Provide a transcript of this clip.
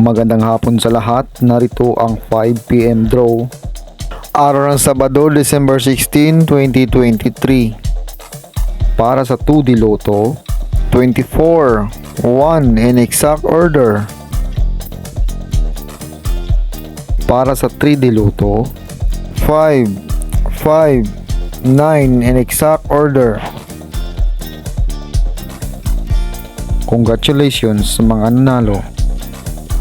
Magandang hapon sa lahat. Narito ang 5pm draw. Araw ng Sabado, December 16, 2023. Para sa 2D Lotto, 24, 1 in exact order. Para sa 3D Lotto, 5, 5, 9 in exact order. Congratulations sa mga nanalo.